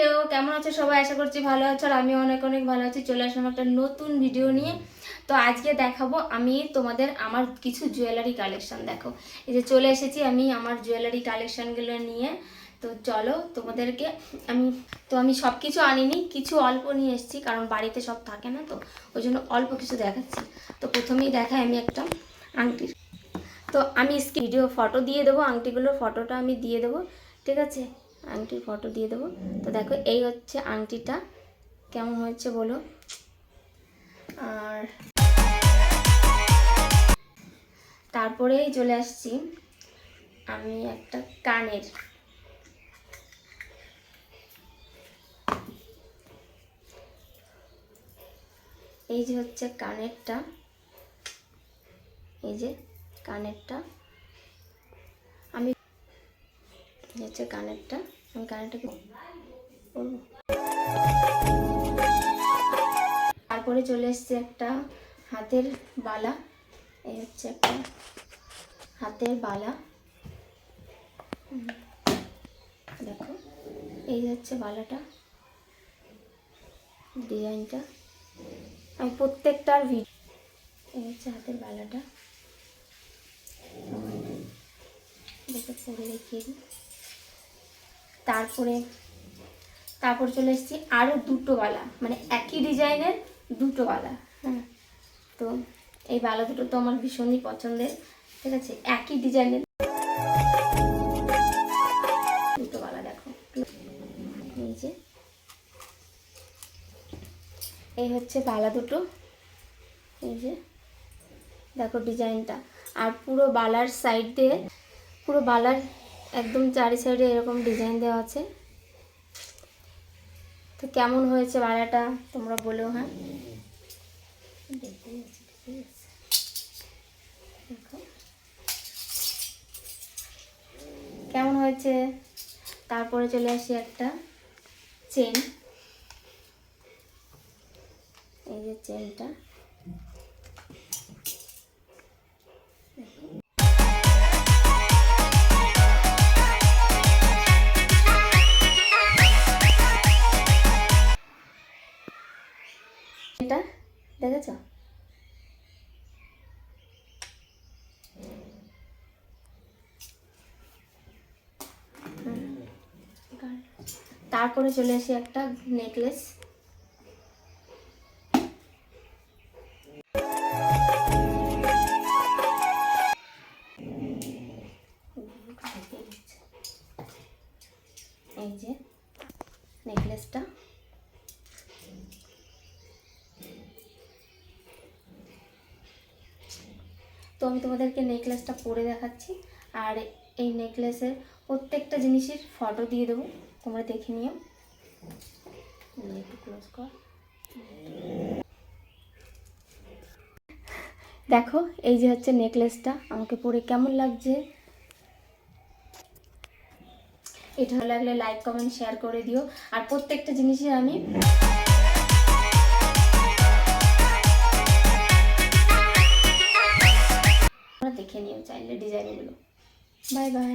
Hello, কেমন আছো সবাই? আশা করছি ভালো আছো আর আমি অনেক অনেক ভালো আছি। চলে আসলাম একটা নতুন ভিডিও নিয়ে। তো আজকে দেখাবো আমি তোমাদের আমার কিছু জুয়েলারি কালেকশন দেখো। এই যে চলে এসেছি আমি আমার জুয়েলারি কালেকশনগুলো নিয়ে। তো চলো তোমাদেরকে আমি, তো আমি সব কিছু আনিনি, কিছু অল্প নিয়ে এসেছি, কারণ বাড়িতে সব থাকে না তো, ওই জন্য অল্প কিছু দেখাচ্ছি। তো প্রথমেই দেখাই আমি একটা আংটির। তো আমি ভিডিও ফটো দিয়ে দেবো, আংটিগুলোর ফটোটা আমি দিয়ে দেবো, ঠিক আছে? আংটির ফটো দিয়ে দেবো। তো দেখো, এই হচ্ছে আংটিটা কেমন হয়েছে বলো? আর তারপরেই চলে আসছি আমি একটা কানের। এই যে হচ্ছে কানেরটা। এই যে কানেরটা আমি এই হচ্ছে কানেরটা আমি কানেরটা তারপরে চলে এসছে একটা হাতের বালা। এই হচ্ছে একটা হাতের বালা। দেখো, এই হচ্ছে বালাটা, ডিজাইনটা। আমি প্রত্যেকটার ভিডিও, এই হচ্ছে হাতের বালাটা। দেখে, পরে দেখিয়ে দিই। তারপরে, তারপর চলে এসেছি আরও দুটো বালা। মানে একই ডিজাইনের দুটো বালা হ্যাঁ। তো এই বালা দুটো তো আমার ভীষণই পছন্দের, ঠিক আছে? একই ডিজাইনের দুটো বালা, দেখো। এই যে। এই হচ্ছে বালা দুটো। এই যে। দেখো ডিজাইনটা। আর পুরো বালার সাইড দিয়ে, পুরো বালার একদম চারি সাইডে এরকম ডিজাইন দেওয়া আছে। তো কেমন হয়েছে বালাটা তোমরা বলো হ্যাঁ? কেমন হয়েছে? তারপরে চলে আসি একটা চেন এই যে চেনটা এটা দেখেছ? তারপরে চলে আসি একটা নেকলেস এই যে নেকলেসটা তো আমি তোমাদেরকে নেকলেসটা পরে দেখাচ্ছি। আর এই নেকলেসের প্রত্যেকটা জিনিসের ফটো দিয়ে দেবো। তোমরা দেখে নিও। একটু ক্লোজ কর। দেখো, এই যে হচ্ছে নেকলেসটা আমাকে পরে কেমন লাগছে? এটা ভালো লাগলে লাইক কমেন্ট শেয়ার করে দিও। আর প্রত্যেকটা জিনিসই আমি তোমরা দেখে নিও চাইলে ডিজাইনগুলো বাই বাই